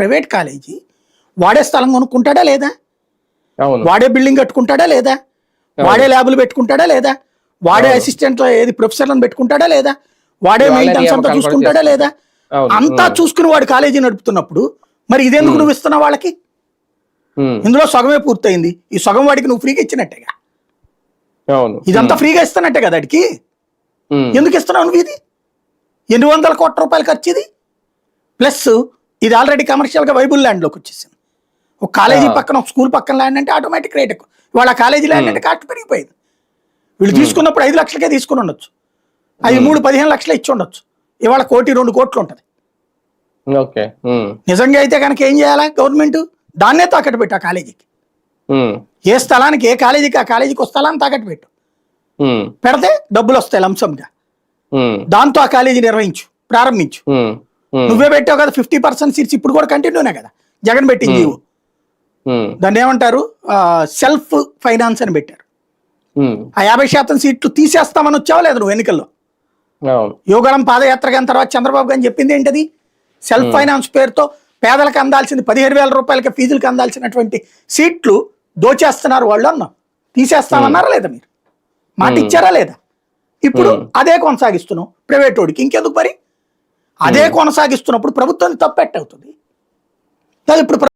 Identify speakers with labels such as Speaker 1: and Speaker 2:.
Speaker 1: Private college వాడే స్థలం కొనుక్కుంటాడా లేదా? వాడే బిల్డింగ్ కట్టుకుంటాడా లేదా? వాడే ల్యాబులు పెట్టుకుంటాడా లేదా? వాడే. అసిస్టెంట్ ఏది ప్రొఫెసర్లను పెట్టుకుంటాడా లేదా? వాడే
Speaker 2: వాళ్ళే
Speaker 1: మెయింటెనెన్స్ అంతా చూసుకుంటాడా లేదా? అంతా చూసుకుని వాడు కాలేజీ నడుపుతున్నప్పుడు మరి ఇదెందుకు నువ్వు ఇస్తున్నావు వాళ్ళకి? ఇందులో సగమే పూర్తయింది. ఈ సగం వాడికి నువ్వు ఫ్రీగా ఇచ్చినట్టేగా? ఇదంతా ఫ్రీగా ఇస్తున్నట్టే కదా అడికి
Speaker 2: ఉమ్,
Speaker 1: ఎందుకు ఇస్తున్నావు నువ్వు ఇది? ఎన్ని వందల కోట్ల రూపాయలు ఖర్చు ఇది. ప్లస్ ఇది ఆల్రెడీ కమర్షియల్గా వైబుల్ ల్యాండ్లోకి వచ్చేసింది. ఒక కాలేజీ. పక్కన ఒక స్కూల్ పక్కన ల్యాండ్ అంటే ఆటోమేటిక్ రేట్ ఎక్కువ. వాళ్ళ కాలేజీ ల్యాండ్ అంటే కాస్ట్ పెరిగిపోయింది. వీళ్ళు తీసుకున్నప్పుడు ఐదు లక్షలకే తీసుకుని ఉండొచ్చు. అది మూడు పదిహేను లక్షలు ఇచ్చి ఉండొచ్చు. ఇవాళ కోటి రెండు కోట్లు ఉంటుంది. నిజంగా అయితే కనుక ఏం చేయాలా? గవర్నమెంట్ దాన్నే తాకట్టు పెట్టు ఆ కాలేజీకి ఏ స్థలానికి ఏ కాలేజీకి ఆ కాలేజీకి ఒక స్థలాన్ని తాకట్టు పెట్టు. పెడితే డబ్బులు వస్తాయి లంసంగా. దాంతో ఆ కాలేజీ నిర్వహించు ప్రారంభించు. నువ్వే పెట్టావు కదా ఫిఫ్టీ పర్సెంట్ సీట్స్ ఇప్పుడు కూడా కంటిన్యూనే కదా. జగన్ పెట్టింది దాన్ని ఏమంటారు? సెల్ఫ్ ఫైనాన్స్ అని పెట్టారు. ఆ యాభై శాతం సీట్లు తీసేస్తామని వచ్చావా లేదు నువ్వు ఎన్నికల్లో? యోగళం పాదయాత్ర కానీ తర్వాత చంద్రబాబు గారు చెప్పింది ఏంటది? సెల్ఫ్ ఫైనాన్స్ పేరుతో పేదలకు అందాల్సింది పదిహేడు వేల రూపాయలకి ఫీజులకు అందాల్సినటువంటి సీట్లు దోచేస్తున్నారు వాళ్ళు అన్నాం. తీసేస్తామన్నారా లేదా మీరు? మాట ఇచ్చారా లేదా? ఇప్పుడు అదే కొనసాగిస్తున్నాం. ప్రైవేట్ వాడికి ఇంకెందుకు మరి? అదే కొనసాగిస్తున్నప్పుడు ప్రభుత్వం తప్పెట్టవుతుంది. ఇప్పుడు